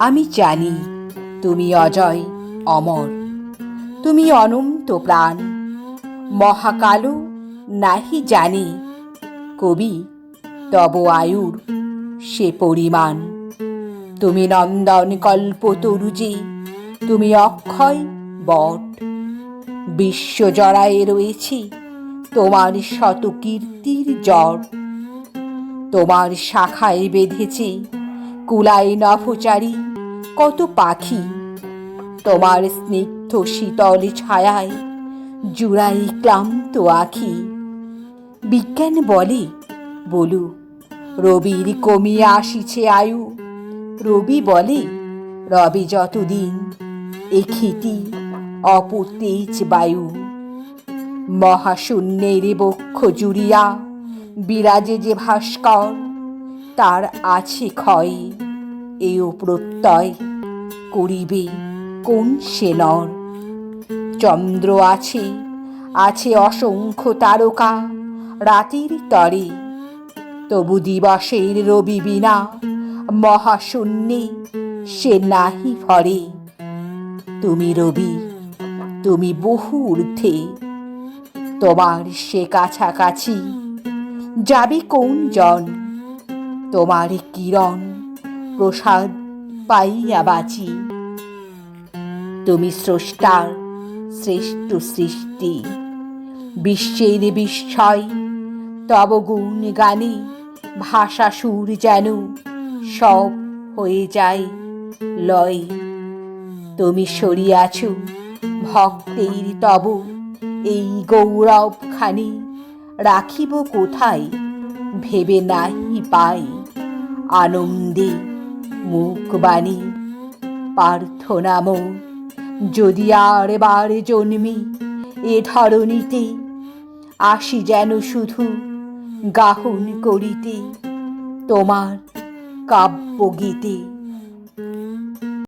আমি জানি, তুমি অজয়, অমর। তুমি অনন্ত প্রাণ। মহাকালো নাহি জানি, কবি, তব আয়ুর সে পরিমাণ। তুমি নন্দন কল্পতরুজে তুমি অক্ষয় বট। বিশ্বজড়ায় রয়েছে তোমার শত কীর্তির জ্বর তোমার শাখায় বেঁধেছে কুলায় নভোচারী কত পাখি। তোমার স্নিগ্ধ শীতল ছায়ায় জুড়াই ক্লান্ত আখি। বিজ্ঞান বলে, বলু, রবির কমিয়ে আসিছে আয়ু। রবি বলে, রবি যতদিন এ এখিটি অপতেজ বায়ু। মহাশূন্যের বক্ষ জুড়িয়া বিরাজে যে ভাস্কর, তার আছে ক্ষয়। এও প্রত্যয় করিবে কোন সে নর চন্দ্র আছে আছে অসংখ্য তারকা রাতের তরে। তবু দিবসের রবি বিনা মহাশূন্যে সে নাহি ভরে। তুমি রবি, তুমি বহু ঊর্ধ্বে। তোমার সে কাছাকাছি যাবে কোন জন? তোমার কিরণ প্রসাদ পাইয়া বাঁচি। তুমি স্রষ্টার শ্রেষ্ঠ সৃষ্টি। বিশ্বের বিস্ময়, তব গুণ গানে ভাষা সুর যেন সব হয়ে যায় লয়। তুমি সরিয়াছ ভক্তের তব, এই গৌরবখানি রাখিব কোথায় ভেবে নাই পাই। আনন্দে মুখবাণী, প্রার্থনাম। যদি আর বার জন্মি এ ধরণীতে, আসি যেন শুধু গাহন করিতে তোমার কাব্যগীতে।